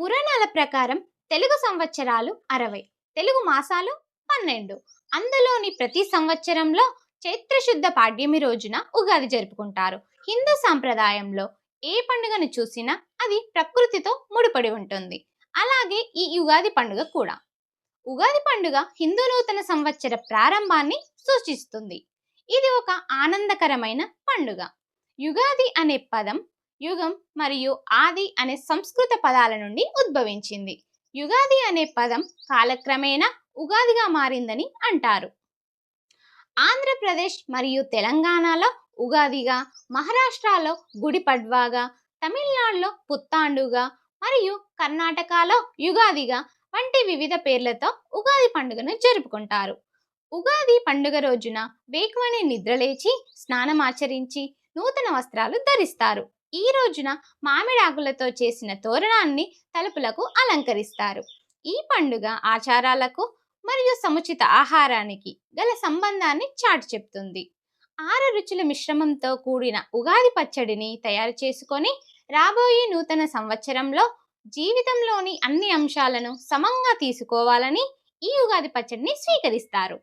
పురాణాల ప్రకారం తెలుగు సంవత్సరాలు అరవై తెలుగు మాసాలు పన్నెండు. అందులోని ప్రతి సంవత్సరంలో చైత్రశుద్ధ పాడ్యమి రోజున ఉగాది జరుపుకుంటారు. హిందూ సాంప్రదాయంలో ఏ పండుగను చూసినా అది ప్రకృతితో ముడిపడి ఉంటుంది. అలాగే ఈ ఉగాది పండుగ కూడా. ఉగాది పండుగ హిందూ నూతన సంవత్సర ప్రారంభాన్ని సూచిస్తుంది. ఇది ఒక ఆనందకరమైన పండుగ. యుగాది అనే పదం యుగం మరియు ఆది అనే సంస్కృత పదాల నుండి ఉద్భవించింది. యుగాది అనే పదం కాలక్రమేణా ఉగాదిగా మారిందని అంటారు. ఆంధ్రప్రదేశ్ మరియు తెలంగాణలో ఉగాదిగా మహారాష్ట్రలో గుడి పడ్వాగా తమిళనాడులో పుత్తాండుగా మరియు కర్ణాటకలో యుగాదిగా వంటి వివిధ పేర్లతో ఉగాది పండుగను జరుపుకుంటారు. ఉగాది పండుగ రోజున వేకువనే నిద్రలేచి స్నానమాచరించి నూతన వస్త్రాలు ధరిస్తారు. ఈ రోజున మామిడాకులతో చేసిన తోరణాన్ని తలుపులకు అలంకరిస్తారు. ఈ పండుగ ఆచారాలకు మరియు సముచిత ఆహారానికి గల సంబంధాన్ని చాటి చెప్తుంది. ఆరు రుచుల మిశ్రమంతో కూడిన ఉగాది పచ్చడిని తయారు చేసుకొని రాబోయే నూతన సంవత్సరంలో జీవితంలోని అన్ని అంశాలను సమంగా తీసుకోవాలని ఈ ఉగాది పచ్చడిని స్వీకరిస్తారు.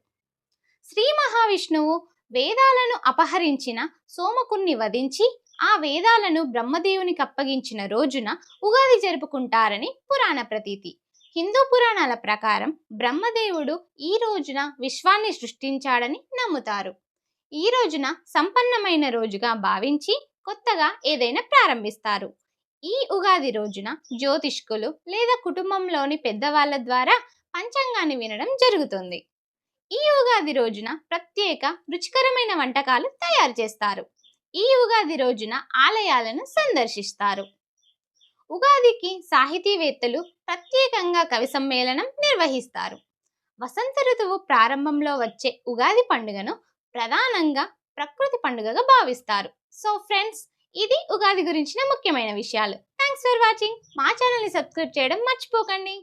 శ్రీ మహావిష్ణువు వేదాలను అపహరించిన సోమకుణ్ణి వధించి ఆ వేదాలను బ్రహ్మదేవునికి అప్పగించిన రోజున ఉగాది జరుపుకుంటారని పురాణ ప్రతీతి. హిందూ పురాణాల ప్రకారం బ్రహ్మదేవుడు ఈ రోజున విశ్వాన్ని సృష్టించాడని నమ్ముతారు. ఈ రోజున సంపన్నమైన రోజుగా భావించి కొత్తగా ఏదైనా ప్రారంభిస్తారు. ఈ ఉగాది రోజున జ్యోతిష్కులు లేదా కుటుంబంలోని పెద్దవాళ్ళ ద్వారా పంచాంగాన్ని వినడం జరుగుతుంది. ఈ ఉగాది రోజున ప్రత్యేక రుచికరమైన వంటకాలు తయారు చేస్తారు. ఈ ఉగాది రోజున ఆలయాలను సందర్శిస్తారు. ఉగాదికి సాహితీవేత్తలు ప్రత్యేకంగా కవి సమ్మేళనం నిర్వహిస్తారు. వసంత ఋతువు ప్రారంభంలో వచ్చే ఉగాది పండుగను ప్రధానంగా ప్రకృతి పండుగగా భావిస్తారు. సో ఫ్రెండ్స్ ఇది ఉగాది గురించిన ముఖ్యమైన విషయాలు. Thanks for watching. మా ఛానల్ని సబ్స్క్రైబ్ చేయడం మర్చిపోకండి.